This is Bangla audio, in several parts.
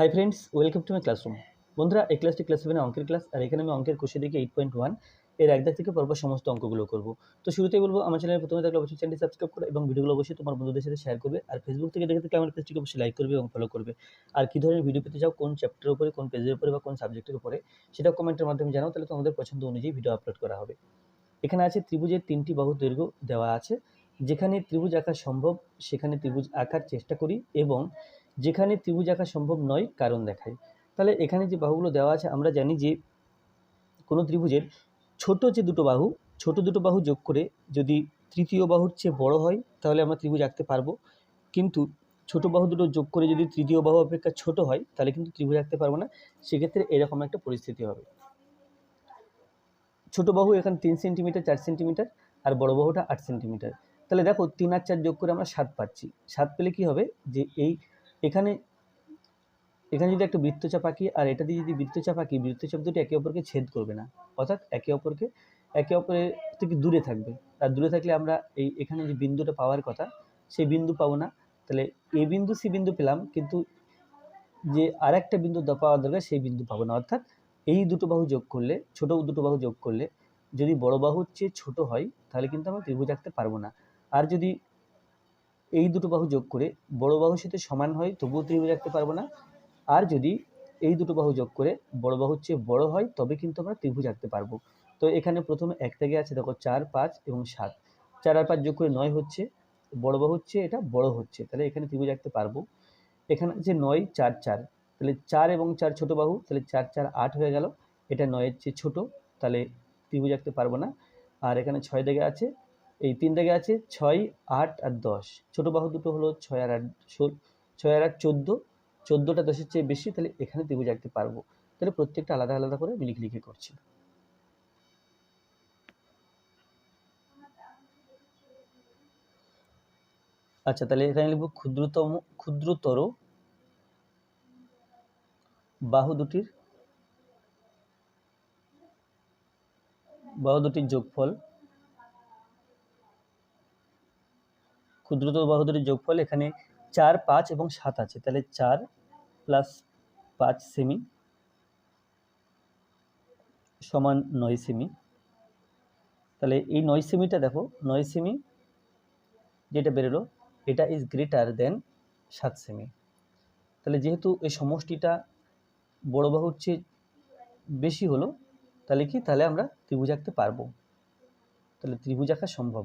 Hi friends welcome to my classroom বন্ধুরা, এই ক্লাসটি ক্লাস সেভেনে অঙ্কের ক্লাস আর এখানে আমি অঙ্কের কোষে দেখে এইট পয়েন্ট ওয়ানের একদাক থেকে পরপর সমস্ত অঙ্কগুলো করব। তো শুরুতেই বলব, আমার চ্যানেলে প্রথমে থাকলে অবশ্যই চ্যানেলটি সাবস্ক্রাইব করো এবং ভিডিওগুলো অবশ্যই তোমার বন্ধুদের সাথে শেয়ার করবে। আর ফেসবুক থেকে দেখে থাকলে আমার পেজটিকে অবশ্যই লাইক করবে এবং ফলো করবে। আর কী ধরনের ভিডিও পেতে চাও, কোন চ্যাপ্টারের উপরে, কোন পেজের উপরে বা কোন সাবজেক্টের উপরে সেটা কমেন্টের মাধ্যমে জানাও, তাহলে তোমাদের পছন্দ অনুযায়ী ভিডিও আপলোড করা হবে। এখানে আছে ত্রিভুজের তিনটি বাহু দৈর্ঘ্য দেওয়া আছে। যেখানে ত্রিভুজ আঁকা সম্ভব, সেখানে ত্রিভুজ আঁকার চেষ্টা করি এবং যেখানে ত্রিভুজ আঁকা সম্ভব নয় কারণ দেখায়। তাহলে এখানে যে বাহুগুলো দেওয়া আছে, আমরা জানি যে কোনো ত্রিভুজের ছোট যে দুটো বাহু, ছোট দুটো বাহু যোগ করে যদি তৃতীয় বাহুর চেয়ে বড় হয়, তাহলে আমরা ত্রিভুজ আঁকতে পারব। কিন্তু ছোট বাহু দুটো যোগ করে যদি তৃতীয় বাহু অপেক্ষা ছোট হয়, তাহলে কিন্তু ত্রিভুজ আঁকতে পারব না। সেক্ষেত্রে এরকম একটা পরিস্থিতি হবে। ছোট বাহু এখানে তিন সেন্টিমিটার, চার সেন্টিমিটার আর বড় বাহুটা আট সেন্টিমিটার। তাহলে দেখো তিন আর চার যোগ করে আমরা সাত পাচ্ছি। সাত পেলে কি হবে? যে এই এখানে এখানে যদি একটা বৃত্তচাপ আঁকি আর এটা দিয়ে যদি বৃত্তচাপ আঁকি, বৃত্তচাপ দুটো একে অপরকে ছেদ করবে না। অর্থাৎ একে অপরকে, একে অপরের থেকে দূরে থাকবে। আর দূরে থাকলে আমরা এই, এখানে যে বিন্দুটা পাওয়ার কথা, সেই বিন্দু পাবো না। তাহলে এ বিন্দু, সি বিন্দু পেলাম, কিন্তু যে আর একটা বিন্দু পাওয়া দরকার, সেই বিন্দু পাবো না। অর্থাৎ এই দুটো বাহু যোগ করলে, ছোট দুটো বাহু যোগ করলে যদি বড় বাহুর চেয়ে ছোট হয়, তাহলে কিন্তু আমরা ত্রিভুজ আঁকতে পারব না। আর যদি এই দুটো বাহু যোগ করে বড় বাহুর সাথে সমান হয়, তবুও ত্রিভুজ আঁকতে পারব না। আর যদি এই দুটো বাহু যোগ করে বড় বাহুর চেয়ে বড় হয়, তবে কিন্তু আমরা ত্রিভুজ আঁকতে পারব। তো এখানে প্রথমে এক থেকে আছে, দেখো চার, পাঁচ এবং সাত। চার আর পাঁচ যোগ করে নয় হচ্ছে, বড় বাহু হচ্ছে এটা বড় হচ্ছে। তাহলে এখানে ত্রিভুজ আঁকতে পারব। এখানে আছে নয়, চার চার। তাহলে চার এবং চার ছোট বাহু, তাহলে চার চার, আট হয়ে গেল। এটা নয়ের চেয়ে ছোট, তাহলে ত্রিভুজ আঁকতে পারব না। আর এখানে ছয় দাগে আছে এই তিন দাগে আছে ছয়, আট আর দশ। ছোট বাহু দুটো হলো ছয় আর আট ছয় আর আট চোদ্দ। চোদ্দোটা দশের চেয়ে বেশি, তাহলে এখানে ত্রিভুজ আঁকতে পারব। তাহলে প্রত্যেকটা আলাদা আলাদা করে আমি লিখে লিখে করছি। আচ্ছা তাহলে এখানে লিখব ক্ষুদ্রতম, ক্ষুদ্রতর বাহু দুটির বাহু দুটির যোগফল ক্ষুদ্রতর বাহু দুটির যোগফল এখানে চার, পাঁচ এবং সাত আছে। তাহলে চার প্লাস পাঁচ সেমি সমান নয় সেমি তাহলে এই নয় সেমিটা দেখো, নয় সেমি যেটা বেরোলো, এটা ইজ গ্রেটার দেন সাত সেমি তাহলে যেহেতু এই সমষ্টিটা বড় বাহুর চেয়ে বেশি হলো, তাহলে কি? তাহলে আমরা ত্রিভুজ আঁকতে পারব। তাহলে ত্রিভুজ আঁকা সম্ভব।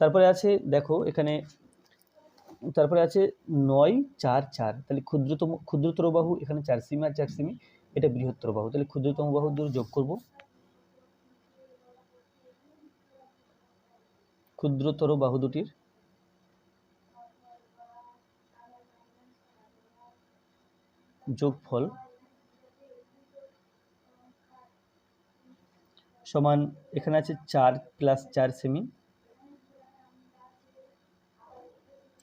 তারপরে আছে, দেখো এখানে, তারপরে আছে নয় চার চার। তাহলে ক্ষুদ্রতম, ক্ষুদ্রতর বাহু এখানে চার সেমি আর চার সেমি, এটা বৃহত্তর বাহু। তাহলে ক্ষুদ্রতম বাহু দূর যোগ করব। ক্ষুদ্রতর বাহু দুটির যোগফল সমান, এখানে আছে চার প্লাস চার সেমি।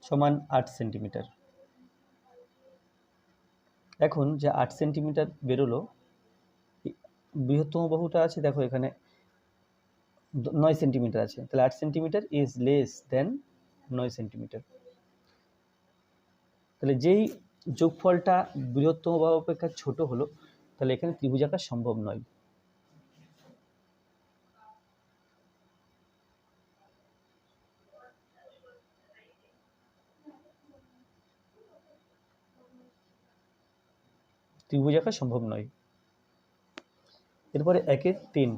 সমান আট সেন্টিমিটার। এখন যে আট সেন্টিমিটার বেরোলো বৃহত্তম বাহুটা আছে, দেখো এখানে নয় সেন্টিমিটার আছে। তাহলে আট সেন্টিমিটার ইজ লেস দেন নয় সেন্টিমিটার। তাহলে যেই যোগফলটা বৃহত্তম বাহু অপেক্ষা ছোট হলো, তাহলে এখানে ত্রিভুজ আঁকা সম্ভব নয়। ত্রিভুজ আঁকা সম্ভব নয়। এরপরে একের তিন।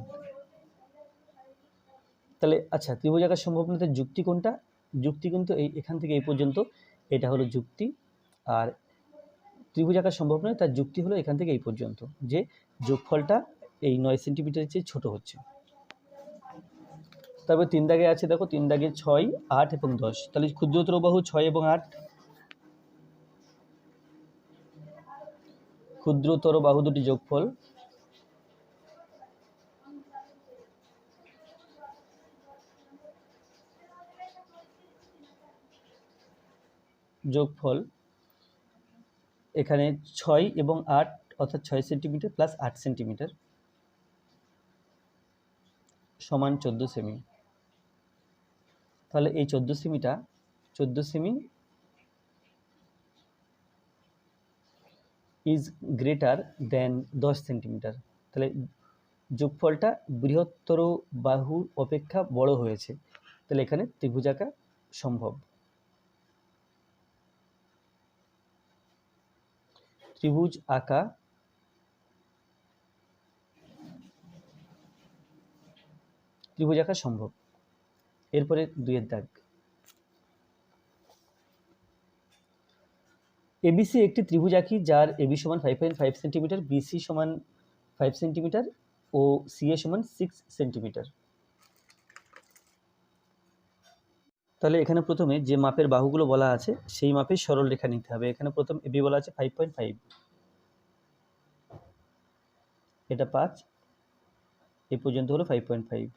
তাহলে আচ্ছা ত্রিভুজ আঁকা সম্ভব নয় যুক্তি কোনটা? যুক্তি কিন্তু এই, এখান থেকে এই পর্যন্ত। এটা হলো যুক্তি। আর ত্রিভুজ আঁকা সম্ভব নয়, তার যুক্তি হলো এখান থেকে এই পর্যন্ত, যে যোগফলটা এই নয় সেন্টিমিটারের চেয়ে ছোট হচ্ছে। তারপর তিন দাগে আছে, দেখো, তিন দাগে ছয়, আট এবং দশ। তাহলে ক্ষুদ্রতর বাহু ছয় এবং আট ক্ষুদ্রতর বাহু দুটি যোগফল। যোগফল এখানে ছয় এবং আট, অর্থাৎ ছয় সেন্টিমিটার প্লাস আট সেন্টিমিটার সমান চোদ্দ সেমি। তাহলে এই চোদ্দ সেমিটা, চোদ্দ সেমি ইজ গ্রেটার দেন দশ সেন্টিমিটার তাহলে যোগফলটা বৃহত্তর বাহুর অপেক্ষা বড় হয়েছে। তাহলে এখানে ত্রিভুজ আঁকা সম্ভব। ত্রিভুজ আঁকা ত্রিভুজ আঁকা সম্ভব। এরপরে দুইয়ের দাগ। এবিসি একটি ত্রিভুজ আঁকি যার এবি সমান five point five centimetre BC সমান ফাইভ সেন্টিমিটার ও সিএ সমান সিক্স সেন্টিমিটার তাহলে এখানে প্রথমে যে মাপের বাহুগুলো বলা আছে, সেই মাপের সরল রেখা নিতে হবে। এখানে প্রথম এবি বলা আছে ফাইভ পয়েন্ট ফাইভ এটা পাঁচ, এ পর্যন্ত হলো ফাইভ পয়েন্ট ফাইভ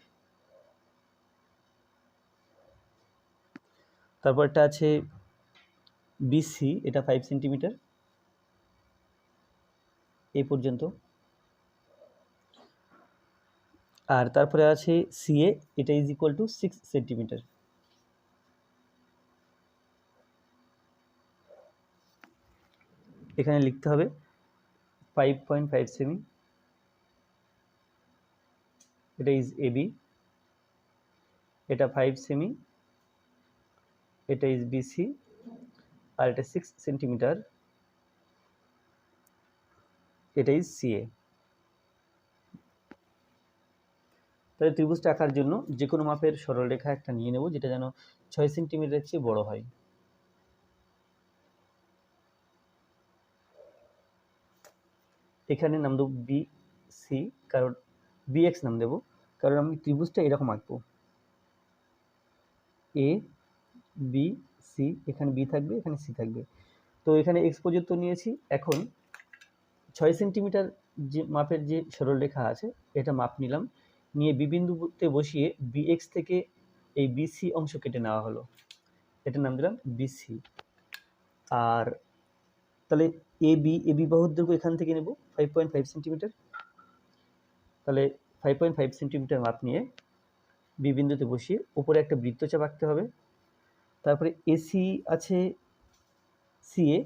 তারপরটা আছে বিসি এটা ফাইভ সেন্টিমিটার এই পর্যন্ত। আর তারপরে আছে সিএ এটা is equal to six centimetre এখানে লিখতে হবে ফাইভ পয়েন্ট ফাইভ সেমি এটা ইজ এবি এটা ফাইভ সেমি এটা ইজ বিসি আর এটা সিক্স সেন্টিমিটার এটা ইজ সিএ তাহলে ত্রিভুজটা আঁকার জন্য যে কোনো মাপের সরলরেখা একটা নিয়ে নেব, যেটা যেন ছয় সেন্টিমিটারের চেয়ে বড় হয়। এখানে নাম দেবো বি সি কারণ বি এক্স নাম দেবো, কারণ আমি ত্রিভুজটা এরকম আঁকবো। এ বি সি এখানে বি থাকবে, এখানে সি থাকবে। তো এখানে এক্স পর্যন্ত নিয়েছি। এখন ছয় সেন্টিমিটার যে মাপের যে সরলরেখা আছে, এটা মাপ নিলাম। নিয়ে বি বিন্দুতে বসিয়ে বি এক্স থেকে এই বিসি অংশ কেটে নেওয়া হলো। এটার নাম দিলাম বিসি আর তাহলে এ বি এ বি বাহুর দৈর্ঘ্য এখান থেকে নেব ফাইভ পয়েন্ট ফাইভ সেন্টিমিটার তাহলে ফাইভ পয়েন্ট ফাইভ সেন্টিমিটার মাপ নিয়ে বি বিন্দুতে বসিয়ে উপরে একটা বৃত্তচাপ আঁকতে হবে। তারপরে এসি আছে সিএ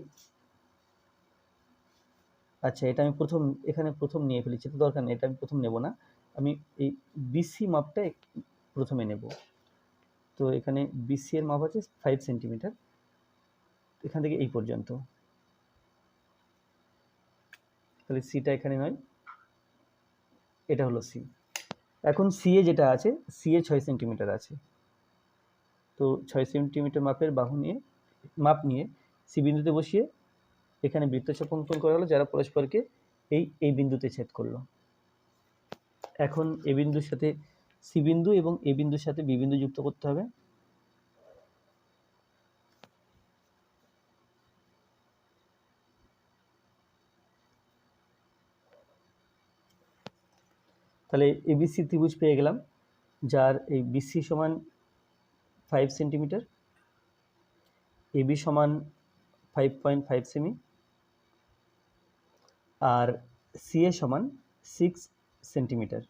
আচ্ছা এটা আমি প্রথম, এখানে প্রথম নিয়ে ফেলেছি, তো দরকার নেই, এটা আমি প্রথম নেব না। আমি এই বিসি মাপটা প্রথমে নেব। তো এখানে বিসি এর মাপ আছে ফাইভ সেন্টিমিটার এখান থেকে এই পর্যন্ত। তাহলে সিটা এখানে নয়। এটা হলো সি এখন সিএ যেটা আছে সিএ ছয় সেন্টিমিটার আছে। তো ছয় সেন্টিমিটার মাপের বাহু নিয়ে, মাপ নিয়ে সি বিন্দুতে বসিয়ে এখানে বৃত্তচাপ অঙ্কন করা হলো যারা পরস্পরকে এই এই বিন্দুতে ছেদ করল। এখন এ বিন্দুর সাথে সি বিন্দু এবং এ বিন্দুর সাথে বি বিন্দু যুক্ত করতে হবে। তাহলে এবিসি ত্রিভুজ পেয়ে গেলাম, যার এই বিসি সমান ফাইভ সেন্টিমিটার এবি সমান ফাইভ পয়েন্ট ফাইভ সেমি, আর সিএ সমান সিক্স সেন্টিমিটার।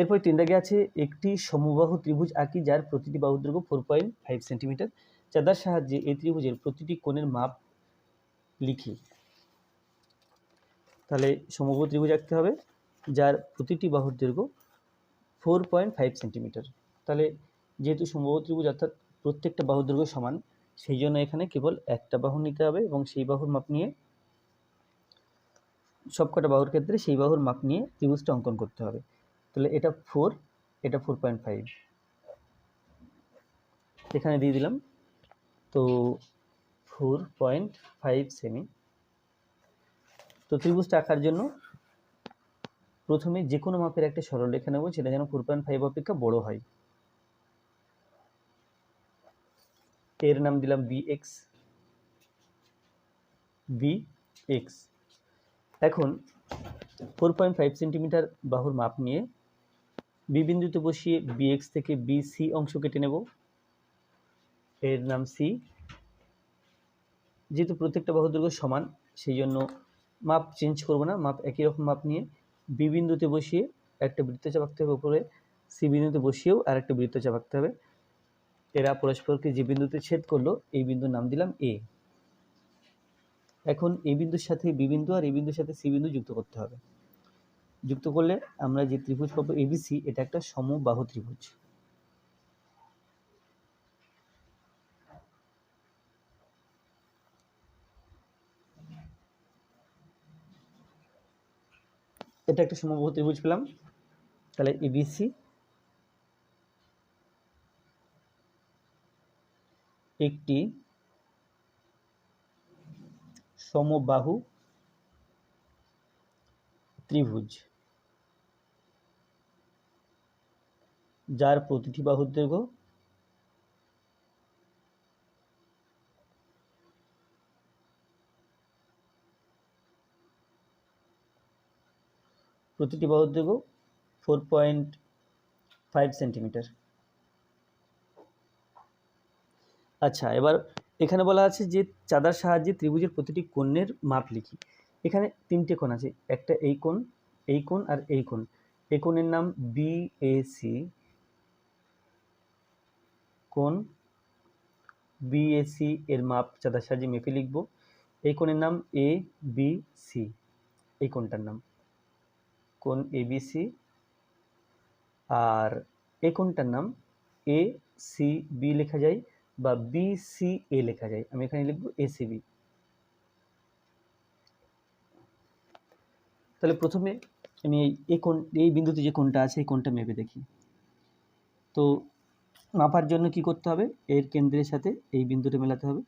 এরপর তিন দাগে আছে একটি সমবাহু ত্রিভুজ আঁকি, যার প্রতিটি বাহুর দৈর্ঘ্য ফোর পয়েন্ট ফাইভ সেন্টিমিটার চাঁদার সাহায্যে এই ত্রিভুজের প্রতিটি কোণের মাপ লিখি। তাহলে সমবাহু ত্রিভুজ আঁকতে হবে। যার প্রতিটি বাহুর দৈর্ঘ্য ফোর পয়েন্ট ফাইভ সেন্টিমিটার তাহলে যেহেতু সম্ভব ত্রিভুজ অর্থাৎ প্রত্যেকটা বাহুর দৈর্ঘ্য সমান, সেই জন্য এখানে কেবল একটা বাহু নিতে হবে এবং সেই বাহুর মাপ নিয়ে সবকটা বাহুর ক্ষেত্রে সেই বাহুর মাপ নিয়ে ত্রিভুজটা অঙ্কন করতে হবে। তাহলে এটা ফোর এটা ফোর পয়েন্ট ফাইভ এখানে দিয়ে দিলাম। তো ফোর পয়েন্ট ফাইভ সেমি তো ত্রিভুজটা আঁকার জন্য প্রথমে যে কোনো মাপের একটা সরলরেখা নেব সেটা যেন ফোর পয়েন্ট ফাইভ অপেক্ষা বড় হয়। এর নাম দিলাম বি এক্স বি এক্স এখন ফোর পয়েন্ট ফাইভ সেন্টিমিটার বাহুর মাপ নিয়ে বি বিন্দুতে বসিয়ে বি এক্স থেকে বি সি অংশ কেটে নেব। এর নাম সি যেহেতু প্রত্যেকটা বাহুর দৈর্ঘ্য সমান, সেই জন্য মাপ চেঞ্জ করব না, মাপ একই রকম মাপ নিয়ে বি বিন্দুতে বসিয়ে একটা বৃত্তচাপ আঁকতে হবে উপরে, সি বিন্দুতে বসিয়েও আর একটা বৃত্তচাপ আঁকতে হবে। এরা পরস্পরকে যে বিন্দুতে ছেদ করল, এই বিন্দুর নাম দিলাম এ এখন এ বিন্দুর সাথে বি বিন্দু আর এ বিন্দুর সাথে সি বিন্দু যুক্ত করতে হবে। যুক্ত করলে আমরা যে ত্রিভুজ পাবো এবিসি এটা একটা সমবাহু ত্রিভুজ। এটা একটা সমবাহু ত্রিভুজ পেলাম। তাহলে এবিসি একটি সমবাহু ত্রিভুজ। যার প্রতিটি বাহুর দৈর্ঘ্য প্রতিটি বাহুর দৈর্ঘ্য ফোর পয়েন্ট ফাইভ সেন্টিমিটার আচ্ছা এবার এখানে বলা আছে যে চাঁদার সাহায্যে ত্রিভুজের প্রতিটি কোণের মাপ লিখি। এখানে তিনটে কোণ আছে, একটা এই কোণ এই কোণ আর এই কোণ। এই কোণের নাম বি এ বিএসি কোণ বিএসি এর মাপ চাঁদার সাহায্যে মেপে লিখব। এই কোণের নাম এ বি সি এই কোণটার নাম। কোণ এবিসি আর এই কোণটার নাম এ সি বি লেখা যায় বা বি সি এ লেখা যায়। আমি এখানে লিখব এসিবি তাহলে প্রথমে আমি এই কোণ, এই বিন্দুতে যে কোণটা আছে, এই কোণটা মেপে দেখি। তো মাপার জন্য কি করতে হবে? এর কেন্দ্রের সাথে এই বিন্দুটা মেলাতে হবে।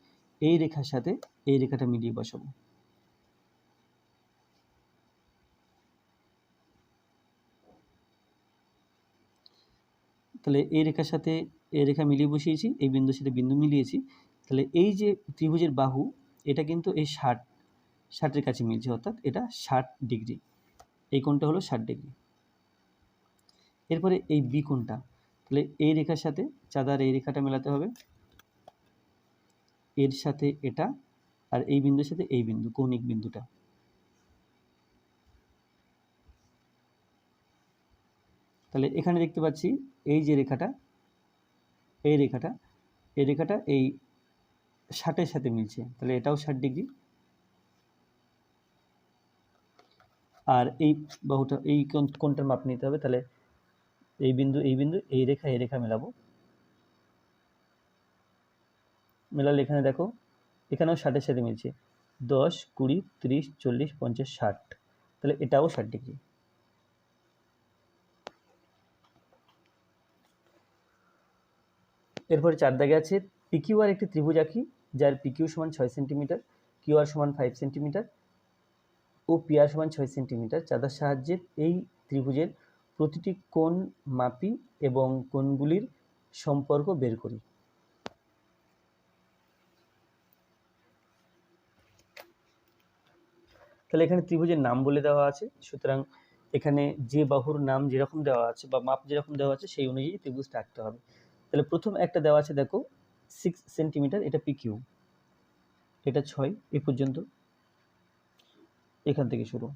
এই রেখার সাথে এই রেখাটা মিলিয়ে বসাবো। তাহলে এই রেখার সাথে এই রেখা মিলিয়ে বসিয়েছি, এই বিন্দুর সাথে বিন্দু মিলিয়েছি, তাহলে এই যে ত্রিভুজের বাহু, এটা কিন্তু এই ষাট, ষাটের কাছে মিলছে, অর্থাৎ এটা ষাট ডিগ্রি। এই কোণটা হলো ষাট ডিগ্রি। এরপরে এই বি কোণটা, তাহলে এই রেখার সাথে চাঁদার এই রেখাটা মেলাতে হবে। এর সাথে এটা আর এই বিন্দুর সাথে এই বিন্দু, কৌণিক বিন্দুটা। তাহলে এখানে দেখতে পাচ্ছি এই যে রেখাটা, এই রেখাটা এই রেখাটা এই ষাটের সাথে মিলছে, তাহলে এটাও ষাট ডিগ্রি। আর এই বাহুটা, এই কোনটার মাপ নিতে হবে, তাহলে এই বিন্দু এই বিন্দু, এই রেখা এই রেখা মেলাবো। মেলালে এখানে দেখো, এখানেও ষাটের সাথে মিলছে, দশ, কুড়ি, ত্রিশ, চল্লিশ, পঞ্চাশ, ষাট, তাহলে এটাও ষাট ডিগ্রি। এরপরে চার দাগে আছে পিকিউ আর একটি ত্রিভুজ আঁকি, যার পিকিউ সমান ছয় সেন্টিমিটার কিউআর সমান ফাইভ সেন্টিমিটার ও পিআর সমান ছয় সেন্টিমিটার। চাঁদার সাহায্যে এই ত্রিভুজের প্রতিটি কোণ মাপি এবং কোণগুলির সম্পর্ক বের করি। তাহলে এখানে ত্রিভুজের নাম বলে দেওয়া আছে, সুতরাং এখানে যে বাহুর নাম যেরকম দেওয়া আছে বা মাপ যেরকম দেওয়া আছে, সেই অনুযায়ী ত্রিভুজটা আঁকতে হবে। তাহলে প্রথম একটা দেওয়া আছে, দেখো সিক্স সেন্টিমিটার এটা পিকিউ এটা ছয়, এ পর্যন্ত। এখান থেকে শুরু।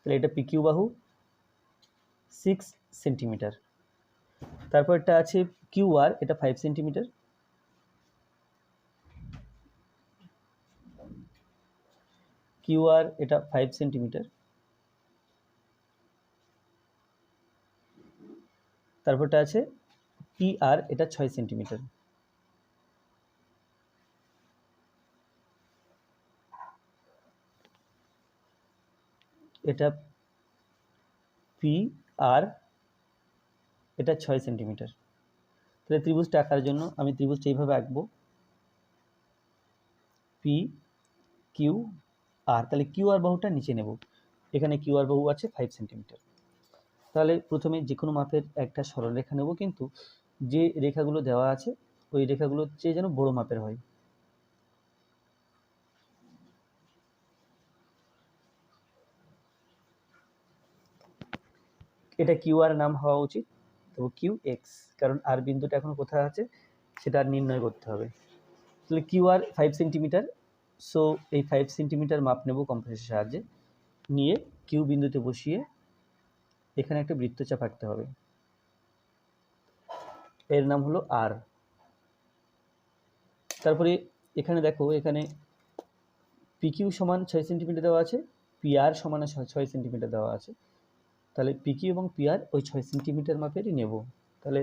তাহলে এটা পিকিউ বাহু সিক্স সেন্টিমিটার তারপর এটা আছে কিউ আর এটা ফাইভ সেন্টিমিটার কিউ আর এটা ফাইভ সেন্টিমিটার তারপরটা আছে পি আর এটা ছয় সেন্টিমিটার। এটা পি আর এটা ছয় সেন্টিমিটার। তাহলে ত্রিভুজটা আঁকার জন্য আমি ত্রিভুজটা এইভাবে আঁকবো। পি কিউ আর তাহলে কিউ আর বাহুটা নিচে নেব। এখানে কিউ আর বাহু আছে ফাইভ সেন্টিমিটার। তাহলে প্রথমে যে কোনো মাপের একটা সরলরেখা নেব, কিন্তু যে রেখাগুলো দেওয়া আছে, ওই রেখাগুলোর চেয়ে যেন বড় মাপের হয়। এটা কিউ আর নাম হওয়া উচিত, তো কিউ এক্স, কারণ আর বিন্দুটা এখন কোথায় আছে, সেটা নির্ণয় করতে হবে। তাহলে Q R five centimetre, so এই ফাইভ সেন্টিমিটার মাপ নেব কম্পাসের সাহায্যে। নিয়ে কিউ বিন্দুতে বসিয়ে এখানে একটা বৃত্তচাপ আঁকতে হবে। এর নাম হলো আর তারপরে এখানে দেখো, এখানে পিকিউ সমান ছয় সেন্টিমিটার দেওয়া আছে পিআর সমান ছয় সেন্টিমিটার দেওয়া আছে। তাহলে পিকিউ এবং পিআর ওই ছয় সেন্টিমিটার মাপেরই নেব। তাহলে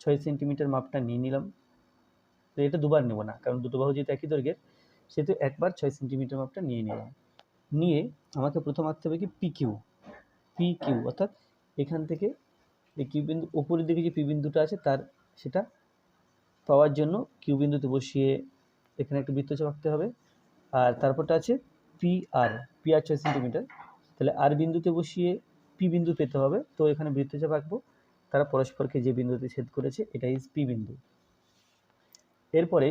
ছয় সেন্টিমিটার মাপটা নিয়ে নিলাম। তো এটা দুবার নেব না, কারণ দুটো বাহু যেহেতু একই দৈর্ঘ্যের, সেহেতু একবার ছয় সেন্টিমিটার মাপটা নিয়ে নিলাম। নিয়ে আমাকে প্রথম আঁকতে হবে কি পি কিউ পি কিউ অর্থাৎ এখান থেকে এই কিউ বিন্দু, উপরের দিকে যে পি বিন্দুটা আছে তার সেটা পাওয়ার জন্য কিউ বিন্দুতে বসিয়ে এখানে একটা বৃত্তচাপ আঁকতে হবে। আর তারপরটা আছে পি আর পি আর ছয় সেন্টিমিটার তাহলে আর বিন্দুতে বসিয়ে পি বিন্দু পেতে হবে। তো এখানে বৃত্তচাপ আঁকবো। তারা পরস্পরকে যে বিন্দুতে ছেদ করেছে এটা ইজ পি বিন্দু। এরপরে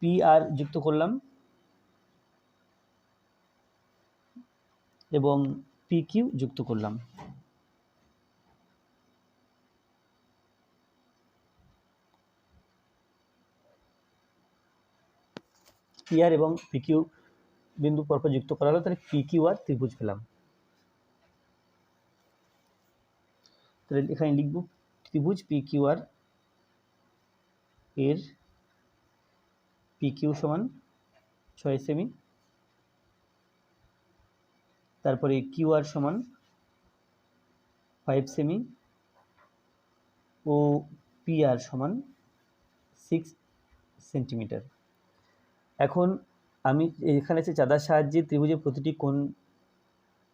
পি আর যুক্ত করলাম। এবং পি কিউ যুক্ত করলাম। পি আর এবং পি কিউ বিন্দু পরপর যুক্ত করা হলো, তাহলে পি কিউ আর ত্রিভুজ পেলাম। তাহলে এখানে লিখব ত্রিভুজ পি কিউ আর এর পিকিউ সমান ছয় সেমি তারপরে কিউ আর সমান ফাইভ সেমি ও পি আর সমান সিক্স সেন্টিমিটার এখন আমি এখানে এসে চাঁদার সাহায্যে ত্রিভুজের প্রতিটি কোণ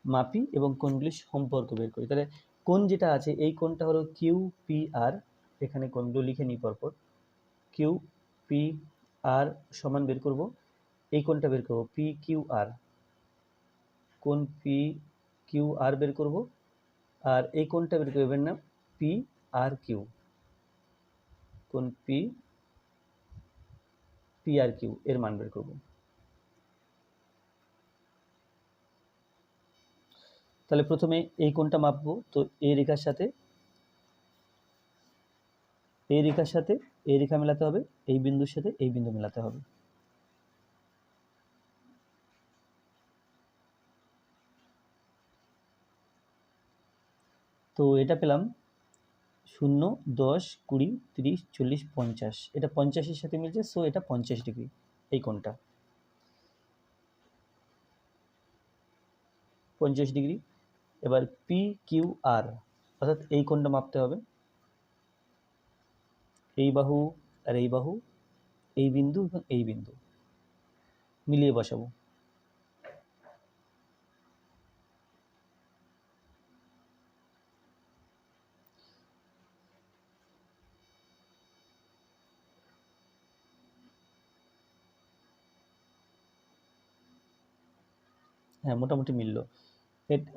মাপি এবং কোণগুলির সম্পর্ক বের করি। তাহলে কোণ যেটা আছে, এই কোণটা হলো কিউ পি আর এখানে কোণগুলো লিখে নিই পরপর। কিউ পি আর সমান বের করব, এই কোণটা বের করব পি কিউ আর কোণ পি কিউ আর বের করব? আর এই কোনটা বের করবেন না পি আর কিউ কোন পি পি আর কিউ এর মান বের করব। তাহলে প্রথমে এই কোনটা মাপবো, তো এই রেখার সাথে, এই রেখার সাথে এই রেখা মেলাতে হবে, এই বিন্দুর সাথে এই বিন্দু মেলাতে হবে। তো এটা পেলাম শূন্য, দশ, কুড়ি, তিরিশ, চল্লিশ, পঞ্চাশ। এটা পঞ্চাশের সাথে মিলছে সো এটা পঞ্চাশ ডিগ্রি এই কোণটা। পঞ্চাশ ডিগ্রি। এবার পি কিউ আর অর্থাৎ এই কোণটা মাপতে হবে। এই বাহু আর এই বাহু, এই বিন্দু এবং এই বিন্দু। মিলিয়ে বসাবো। হ্যাঁ মোটামুটি মিলল।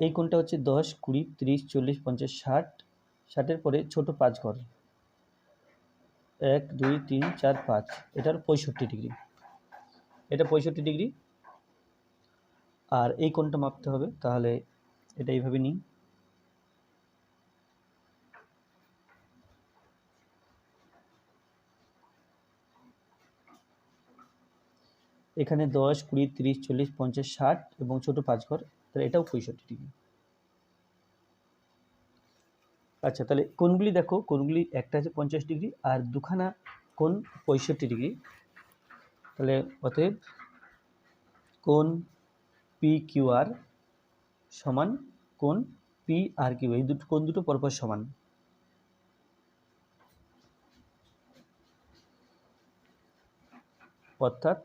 এই কোনটা হচ্ছে দশ, কুড়ি, তিরিশ, চল্লিশ, পঞ্চাশ, ষাট। ষাটের পরে ছোট পাঁচ ঘর। এক, দুই, তিন, চার, পাঁচ। এটার পঁয়ষট্টি ডিগ্রি। এটা পঁয়ষট্টি ডিগ্রি। আর এই কোনটা মাপতে হবে, তাহলে এটা এইভাবে নিই। এখানে দশ, কুড়ি, তিরিশ, চল্লিশ, পঞ্চাশ, ষাট এবং ছোট পাঁচ ঘর, তাহলে এটাও পঁয়ষট্টি ডিগ্রি। আচ্ছা তাহলে কোনগুলি দেখো? কোনগুলি একটা আছে পঞ্চাশ ডিগ্রি আর দুখানা কোন পঁয়ষট্টি ডিগ্রি। তাহলে অতএব কোন পি কিউ আর সমান কোন পি আর কিউ, এই দুটো কোন দুটো পরপর সমান। অর্থাৎ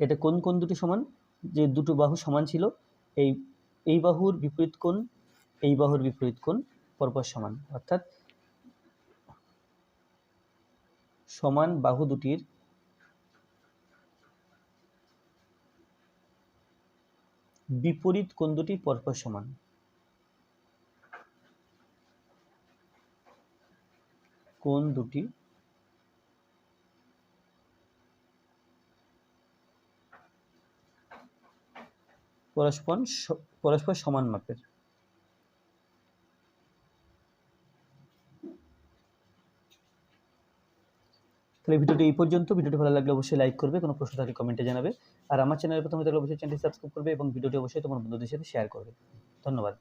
এটা কোন কোন দুটি সমান? যে দুটো বাহু সমান ছিল, এই এই বাহুর বিপরীত কোণ, এই বাহুর বিপরীত কোণ পরপর সমান। অর্থাৎ সমান বাহু দুটির বিপরীত কোণ দুটি পরপর সমান। কোণ দুটি পরস্পর পরস্পর সমান মাপের। তাহলে ভিডিওটি এই পর্যন্ত। ভিডিওটি ভালো লাগলে অবশ্যই লাইক করবে, কোনো প্রশ্ন থাকলে কমেন্টে জানাবে। আর আমার চ্যানেলে প্রথমে থাকলে অবশ্যই চ্যানেলটি সাবস্ক্রাইব করবে এবং ভিডিওটি অবশ্যই তোমার বন্ধুদের সাথে শেয়ার করবে। ধন্যবাদ।